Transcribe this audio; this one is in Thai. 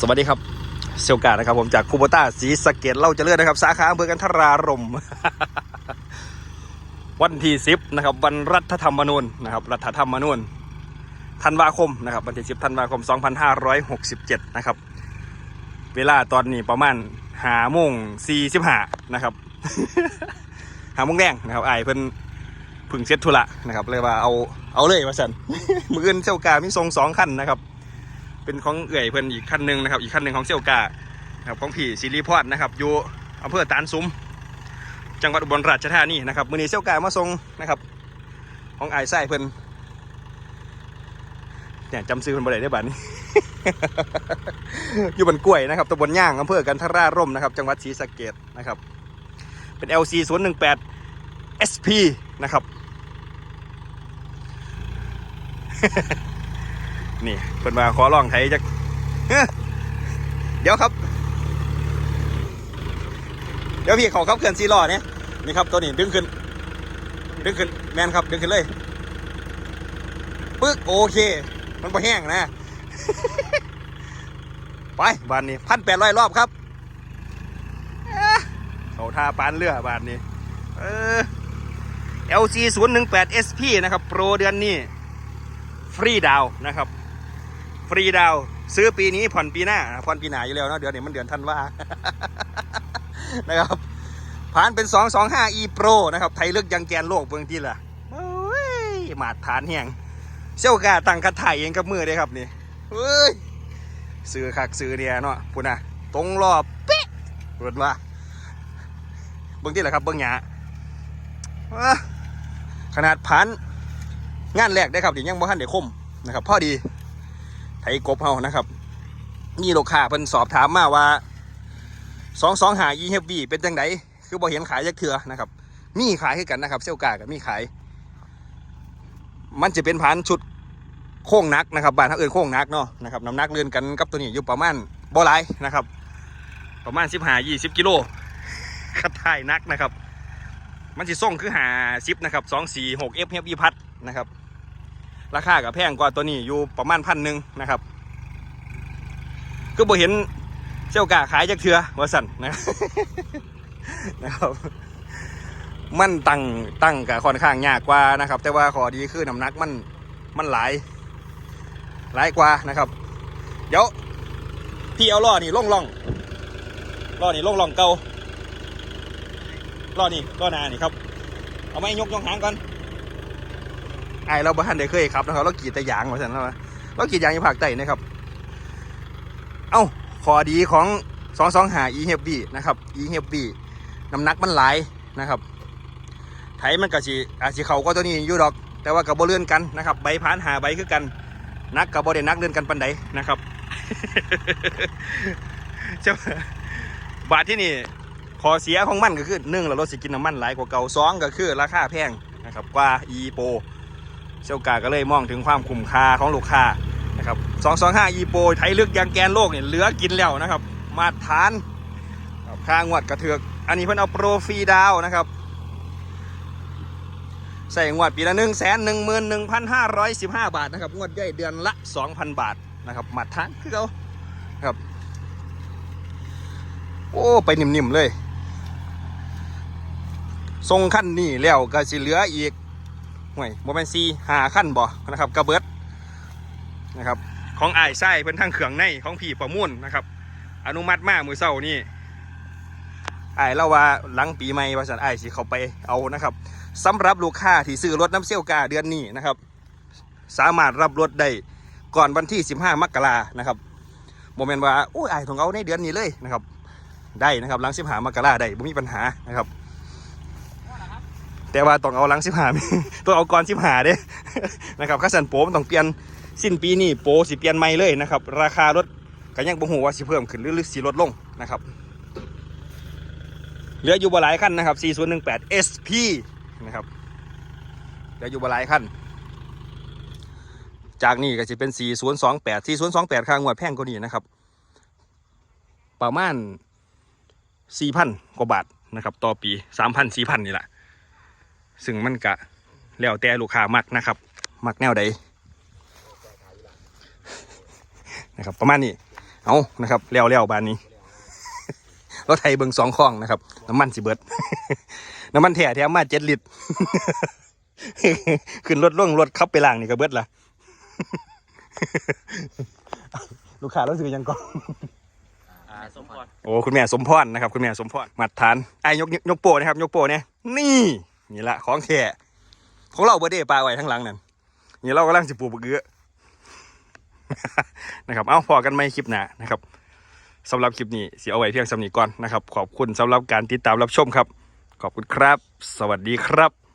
สวัสดีครับเซลกานะครับผมจากคูโบต้าสีสเกตเล่าจะเลื่อนนะครับ สาขาอำเภอกันทรารม วันที่สิบนะครับ วันรัฐธรรมนูญนะครับ รัฐธรรมนูญธันวาคมนะครับ วันที่สิบธันวาคม 2567 นะครับ เวลาตอนนี้ประมาณหาโมงสี่สิบห้านะครับหาโมงแดงนะครับไอเพิ่นพึ่งเซ็ตธุระนะครับ เลยว่าเอาเอาเลยว่าสันมืออื่นเซลกามีทรงสองคันนะครับ เป็นของเอื่อยเพิ่นอีกคันหนึ่งนะครับ อีกคันหนึ่งของเซี่ยวกานะครับของพี่ซิริพอดนะครับอยู่อำเภอตานซุ้มจังหวัดอุบลราชธานีนะครับมือนี้เซี่ยวกามาส่งนะครับ ของไอ้ไส้เพิ่นเนี่ยจำซื้อเพิ่นบ่ได้ได้บัดนี้ อยู่บนกล้วยนะครับตำบลย่างอำเภอกันทราร่มนะครับ จังหวัดศรีสะเกษนะครับ เป็น LC 0 1 8 SP นะครับ นี่เพิ่นมาขอลองไทยจักเดี๋ยวครับ เดี๋ยวพี่เขาครับเคลื่อนซีล้อเนี่ยนี่ครับตัวนี้ดึงขึ้น ดึงขึ้นแมนครับ ดึงขึ้นเลยปึ๊กโอเค มันพอแห้งนะ ไปบานนี้พันแปดร้อยรอบครับเขาท่าปานเรือบานนี้เออ LC 0 1 8 SP นะครับ โปรเดือนนี้ ฟรีดาวนะครับ ฟรีดาว ซื้อปีนี้ผ่อนปีหน้าผ่อนปีหน้าอยู่แล้วเนาะเดือนนี้มันเดือนธันวานะครับผ่านเป็น 225 e pro นะครับ ไทยเลือกยังแกนโลกเบื้องที่ละโอ้ยมาตรฐานแห่งเซี่ยวกาตั้งคัดถ่ายเองกับมือเลยครับนี่เฮ้ยซื้อคักซื้อเนี่ยเนาะพูดนะตรงรอบเป๊ะพูดว่าเบื้องที่ละครับเบื้องหยาขนาดผ่านงานแรกได้ครับเดี๋ยวยังบ่ทันได้คมนะครับพอดี ไทยกบเฮานะครับมีลูกค้าเพิ่นสอบถามมาว่าสองสองหา e h v เป็นจังไดคือบ่เห็นขายจักเถื่อนะครับ มีขายคือกันนะครับ เซลกากับมีขาย มันจะเป็นพันชุดโค้งนักนะครับบ้านเขาเอื่นโค้งนักเนาะนะครับน้ำหนักเลื่อนกันกับตัวนี้อยู่ประมาณบ่หลายนะครับ ประมาณสิบหายี่สิบกิโลคัดถ่ายนักนะครับ มันสิส่งคือหาซิปนะครับสองสี่หกเอฟเฮฟอีพัดนะครับ ราคากับแพงกว่าตัวนี้อยู่ประมาณพันหนึ่งนะครับ ก็บ่เห็นเจ้ากาขายจากเถือว่าสันนะนะครับ มันตั้งตั้งกับค่อนข้างยากกว่านะครับ แต่ว่าขอดีคือน้ำหนักมันมันหลาย หลายกว่านะครับ เดี๋ยวพี่เอาล้อนี่ล่องล่องล้อนี่ล่องล่องเก่าล้อนี่ล้อนานี่ครับ เอาไม้ยกยองหางก่อน ไอเราบ้านได้เคยครับนะครับเรากีดแต่ยางมาสันแล้วเรากีดยางอยู่ภาคใต้นะครับ เอ้าขอดีของสองสองหา e h b นะครับ e h b น้ำหนักมันหลายนะครับ ไถมันก็สิอาสิเขาก็ตัวนี้อยู่ดอก แต่ว่ากับโบเลื่อนกันนะครับใบพานหาใบคือกันนักกับโบเดนักเลื่อนกันปันใดนะครับเจ้าบาทที่นี่ขอเสียของมันก็คือหนึ่งเรารถสิกินน้ำมันหลายกว่าเก่าสองก็คือราคาแพงนะครับกว่า e p o เซลกาก็เลยมองถึงความคุ้มค่าของลูกค้านะครับสองสองห้า e p o ไทยเลึกยางแกนโลกเนี่ยเหลือกินแล้วนะครับ มาตรฐานค่างวดกระเถือก อันนี้เพิ่นเอาโปรฟรีดาวนะครับใส่งวดปีละหนึ่งแสนหนึ่งหมื่นหนึ่งพันห้าร้อยสิบห้าบาทนะครับงวดย่อยเดือนละสองพันบาทนะครับมาตรฐานคือเขาครับโอ้ไปนิ่มๆเลย ทรงขั้นนี่แล้วก็สิเหลืออีก ห่วยโมเมนซีหาขั้นบ่นะครับกระเบิดนะครับของไอ้ไส้เพิ่นทางเขืองในของผีประมุ่นนะครับ อนุมัติมากมือเศร้านี่ไอ้เล่าว่าหลังปีใหม่ว่าสันไอ้สิเขาไปเอานะครับสำหรับลูกค้าที่ซื้อรถน้ำเซี่ยวกาเดือนนี้นะครับ สามารถรับรถได้ก่อนวันที่ 15 มกรานะครับโมเมนว่าโอ้ยไอ้ของเอาในเดือนนี้เลยนะครับ ได้นะครับหลัง15มกราได้บ่มีปัญหานะครับ แต่ว่าต้องเอาหลังสิบหาต้องเอาก่อนสิบหาเด้นะครับค่าสันโป้มันต้องเปลี่ยนสิ้นปีนี้โป้สิเปลี่ยนใหม่เลยนะครับ ราคารถก็ยังบ่ฮู้ว่าสิเพิ่มขึ้นหรือสิลดลงนะครับเหลืออยู่บ่หลายคันนะครับ 4018 SP นะครับเหลืออยู่บ่หลายคันจากนี้ก็จะเป็น 4028 4028ค่างวดแพงกว่านี้นะครับ ประมาณ 4,000 กว่าบาทนะครับ ต่อปี 3,000 4,000 นี่แหละ ซึ่งมันกะแล้วแต่ลูกค้ามักนะครับ มักแนวใดนะครับ ประมาณนี้เอานะครับเลี้ยวเลี้ยวๆบานนี้รถไทยเบิงสองข้องนะครับ น้ำมันสิเบิด น้ำมันแถ่แถมมาเจ็ดลิตรขึ้นรถล่วงรถขับไปล่างนี่ก็เบิดละลูกค้ารู้สึกยังก่อนอ่าสมพรโอ้คุณแม่สมพรนะครับ คุณแม่สมพรมัดฐานไอ้ยกยกโปรนะครับ ยกโปรเนี่ยนี่ นี่ละของแท้ของเราเบอร์เดปลาไว้ทั้งหลังนั่นนี่เรากำลังจิปลูกบะเกือนะครับเอาพอกันไหมคลิปหน้านะครับสำหรับคลิปนี้เสียเอาไว้เพียงสำนีก่อนนะครับ ขอบคุณสำหรับการติดตามรับชมครับ ขอบคุณครับ สวัสดีครับ